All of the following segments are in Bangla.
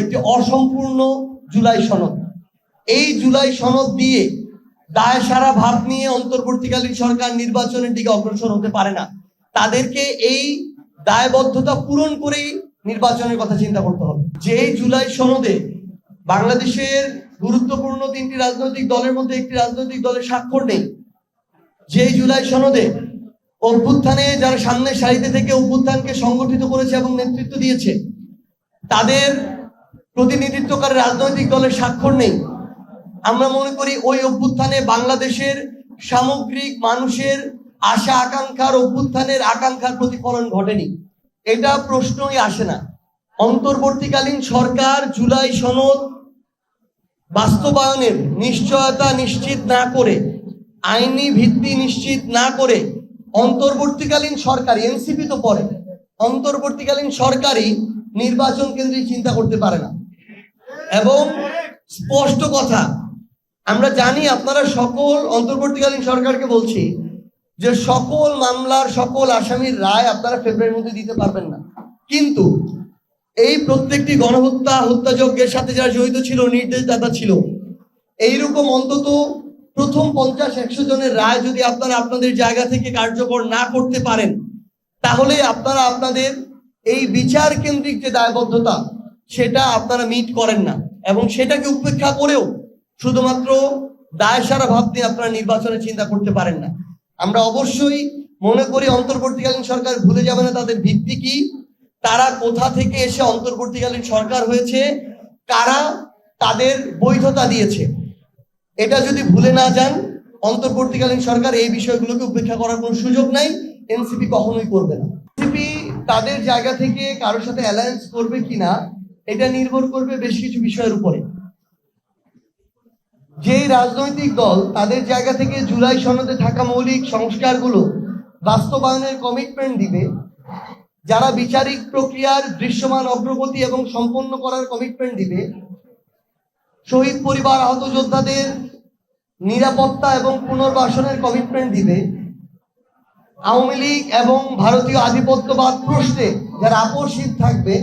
একটি অসম্পূর্ণ জুলাই সনদ। এই জুলাই সনদ দিয়ে দায় সারা ভাব নিয়ে অন্তর্বর্তীকালীন সরকার নির্বাচনের দিকে অগ্রসর হতে পারে না। তাদেরকে এই দায়বদ্ধতা পূরণ করেই নির্বাচনের কথা চিন্তা করতে হবে। যে জুলাই সনদে বাংলাদেশের গুরুত্বপূর্ণ তিনটি রাজনৈতিক দলের মধ্যে একটি রাজনৈতিক দলের স্বাক্ষর নেই যে জুলাই সনদে অভ্যুত্থানে যারা সামনের সারিতে থেকে অভ্যুত্থানকে সংগঠিত করেছে এবং নেতৃত্ব দিয়েছে, তাদের প্রতিনিধিত্বকারী রাজনৈতিক দলের স্বাক্ষর নেই। আমরা মনে করি ওই অভ্যুত্থানে বাংলাদেশের সামগ্রিক মানুষের আশা, আকাঙ্ক্ষার অভ্যুত্থানের আকাঙ্ক্ষার প্রতিফলন ঘটেনি। এটা প্রশ্নই আসে না। অন্তর্বর্তীকালীন সরকার জুলাই সনদ বাস্তবায়নের নিশ্চয়তা নিশ্চিত না করে, আইনি ভিত্তি নিশ্চিত না করে অন্তর্বর্তীকালীন সরকার, এনসিপি তো পরে অন্তর্বর্তীকালীন সরকারই নির্বাচন কেন্দ্রিক চিন্তা করতে পারে না। এবং স্পষ্ট কথা, আমরা জানি আপনারা সকল অন্তর্বর্তীকালীন সরকারকে বলছি যে সকল মামলার, সকল আসামির রায় আপনারা ফেব্রুয়ারির মধ্যে দিতে পারবেন না। কিন্তু এই প্রত্যেকটি গণহত্যা, হত্যাযজ্ঞের সাথে যারা জড়িত ছিল, নির্দেশদাতা ছিল, এইরকম অন্তত প্রথম পঞ্চাশ, একশো জনের রায় যদি আপনারা আপনাদের জায়গা থেকে কার্যকর না করতে পারেন, তাহলে আপনারা আপনাদের এই বিচার কেন্দ্রিক যে দায়বদ্ধতা, সেটা আপনারা মিট করেন না। এবং সেটাকে উপেক্ষা করেও শুধুমাত্র দায় সারা ভাব দিয়ে আপনারা নির্বাচনের চিন্তা করতে পারেন না। আমরা অবশ্যই মনে করি অন্তর্বর্তীকালীন সরকার ভুলে যাবে না তাদের ভিত্তি কি, তারা কোথা থেকে এসে অন্তর্বর্তীকালীন সরকার হয়েছে, কারা তাদের বৈধতা দিয়েছে। এটা যদি ভুলে না যান, অন্তর্বর্তীকালীন সরকার এই বিষয়গুলোকে উপেক্ষা করার কোনো সুযোগ নাই, এনসিপি কখনোই করবে না। এনসিপি তাদের জায়গা থেকে কারোর সাথে অ্যালায়েন্স করবে কিনা এটা নির্ভর করবে বেশ কিছু বিষয়ের উপরে। যেই রাজনৈতিক দল তাদের জায়গা থেকে জুলাই সনদে থাকা মৌলিক সংস্কারগুলো বাস্তবায়নের কমিটমেন্ট দিবে, যারা বিচারিক প্রক্রিয়ার দৃশ্যমান অগ্রগতি এবং সম্পন্ন করার কমিটমেন্ট দিবে, শহীদ পরিবার, আহত যোদ্ধাদের নিরাপত্তা এবং পুনর্বাসনের কমিটমেন্ট দিবে, আওয়ামী লীগ এবং ভারতীয় আধিপত্যবাদ প্রশ্নে যারা আপোষহীন থাকবে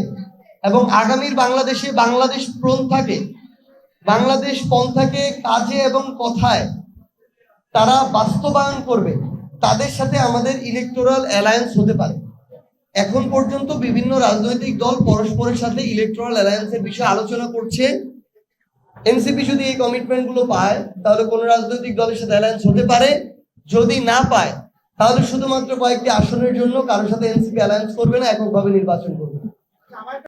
এবং আগামীর বাংলাদেশে বাংলাদেশ পন্থাকে বাংলাদেশ পন্থাকে কাজে এবং কথায় তারা বাস্তবায়ন করবে, তাদের সাথে আমাদের ইলেকটোরাল অ্যালায়েন্স হতে পারে। এখন পর্যন্ত বিভিন্ন রাজনৈতিক দল পরস্পরের সাথে ইলেকট্রাল অ্যালায়েন্সের বিষয়ে আলোচনা করছে। এনসিপি যদি এই কমিটমেন্টগুলো পায়, তাহলে কোন রাজনৈতিক দলের সাথে অ্যালায়েন্স হতে পারে। যদি না পায়, তাহলে শুধুমাত্র কয়েকটি আসনের জন্য কারোর সাথে এনসিপি অ্যালায়েন্স করবে না, এককভাবে নির্বাচন করবে